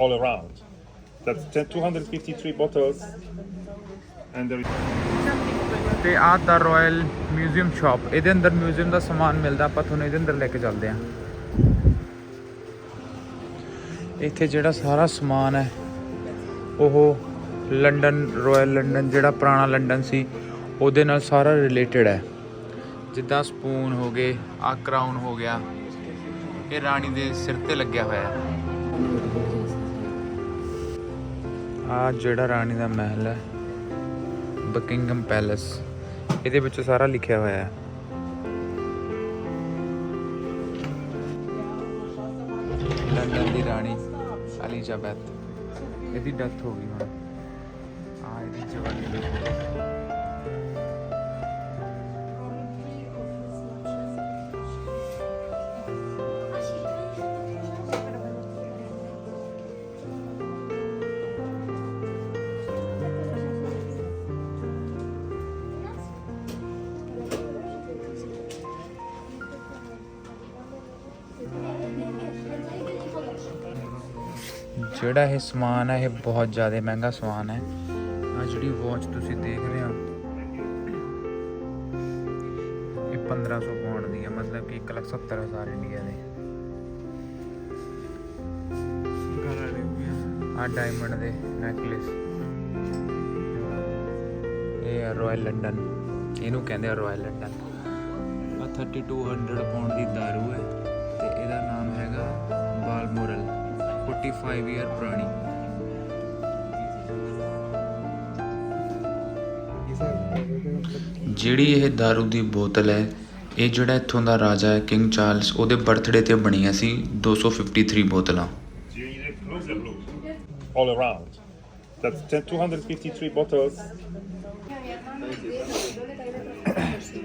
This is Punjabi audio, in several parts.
all around. That's 10, 253 bottles, and there is ਤੇ ਆਹ ਦਾ ਰਾਇਲ ਮਿਊਜ਼ੀਅਮ ਸ਼ਾਪ ਇਹਦੇ ਅੰਦਰ ਮਿਊਜ਼ੀਅਮ ਦਾ ਸਮਾਨ ਮਿਲਦਾ ਆਪਾਂ ਤੁਹਾਨੂੰ ਇਹਦੇ ਅੰਦਰ ਲੈ ਕੇ ਚੱਲਦੇ ਹਾਂ। ਇੱਥੇ ਜਿਹੜਾ ਸਾਰਾ ਸਮਾਨ ਹੈ ਉਹ ਲੰਡਨ ਰਾਇਲ ਲੰਡਨ ਜਿਹੜਾ ਪੁਰਾਣਾ ਲੰਡਨ ਸੀ ਉਹਦੇ ਨਾਲ ਸਾਰਾ ਰਿਲੇਟਡ ਹੈ। ਜਿੱਦਾਂ ਸਪੂਨ ਹੋ ਗਏ ਆ ਕਰਾਊਨ ਹੋ ਗਿਆ ਇਹ ਰਾਣੀ ਦੇ ਸਿਰ ਤੇ ਲੱਗਿਆ ਹੋਇਆ ਹੈ। ਆ ਜਿਹੜਾ ਰਾਣੀ ਦਾ ਮਹਿਲ ਹੈ, ਬਕਿੰਗਮ ਪੈਲੇਸ। ਇਹਦੇ ਵਿੱਚ ਸਾਰਾ ਲਿਖਿਆ ਹੋਇਆ ਹੈ। ਲੰਡਨ ਦੀ ਰਾਣੀ ਐਲਿਜ਼ਾਬੈਥ ਇਹਦੀ ਡੈਥ ਹੋ ਗਈ ਹੁਣ। ਆ, ਇਹਦੀ ਜਵਾਨੀ ਦੇਖੋ ਜਿਹੜਾ ਇਹ ਸਮਾਨ ਹੈ, ਇਹ ਬਹੁਤ ਜ਼ਿਆਦਾ ਮਹਿੰਗਾ ਸਮਾਨ ਹੈ। ਆ ਜਿਹੜੀ ਵਾਚ ਤੁਸੀਂ ਦੇਖ ਰਹੇ ਹੋ, ਇਹ 1500 ਪਾਉਂਡ ਦੀ ਹੈ, ਮਤਲਬ ਕਿ 170000 ਇੰਡੀਆ ਦੇ। ਆ ਡਾਇਮੰਡ ਦੇ ਨੈਕਲੇਸ ਇਹ ਹੈ ਰਾਇਲ ਲੰਡਨ ਇਹਨੂੰ ਕਹਿੰਦੇ ਆ ਰਾਇਲ ਲੰਡਨ ਆ 3200 ਪਾਉਂਡ ਦੀ ਦਾਰੂ ਹੈ। 45 ਇਅਰ ਪੁਰਾਣੀ ਜਿਹੜੀ ਇਹ दारू ਦੀ ਬੋਤਲ ਹੈ ਇਹ ਜਿਹੜਾ ਇੱਥੋਂ ਦਾ ਰਾਜਾ ਹੈ ਕਿੰਗ ਚਾਰਲਸ ਉਹਦੇ ਬਰਥਡੇ ਤੇ ਬਣੀਆਂ ਸੀ 253 ਬੋਤਲਾਂ? All around. That's 10, 253 bottles,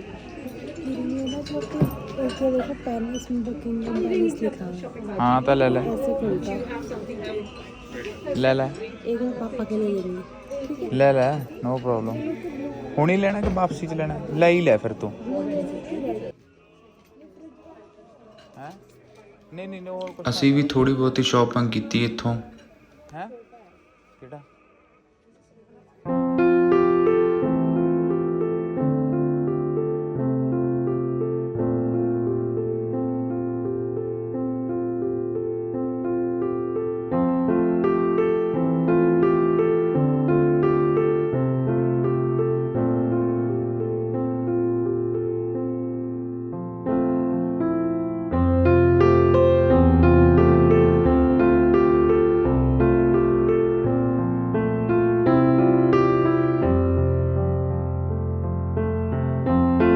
है ਹਾਂ ਤਾਂ ਲੈ ਲੈ ऐसे खुलता है ਲੈ ਲੈ एक मैं पापा के लिए ले लूँगी ਲੈ ਲੈ ਨੋ ਪ੍ਰੋਬਲਮ ਹੁਣ ਹੀ ਲੈਣਾ ਕਿ ਵਾਪਸੀ ਚ ਲੈਣਾ ਲੈ ਹੀ ਲੈ ਫਿਰ ਤੂੰ ਹੈ ਨਹੀਂ ਨਹੀਂ ਹੋਰ ਕੁਝ ਅਸੀਂ ਵੀ ਥੋੜੀ ਬਹੁਤੀ ਸ਼ਾਪਿੰਗ ਕੀਤੀ ਇੱਥੋਂ ਹੈ ਕਿਹੜਾ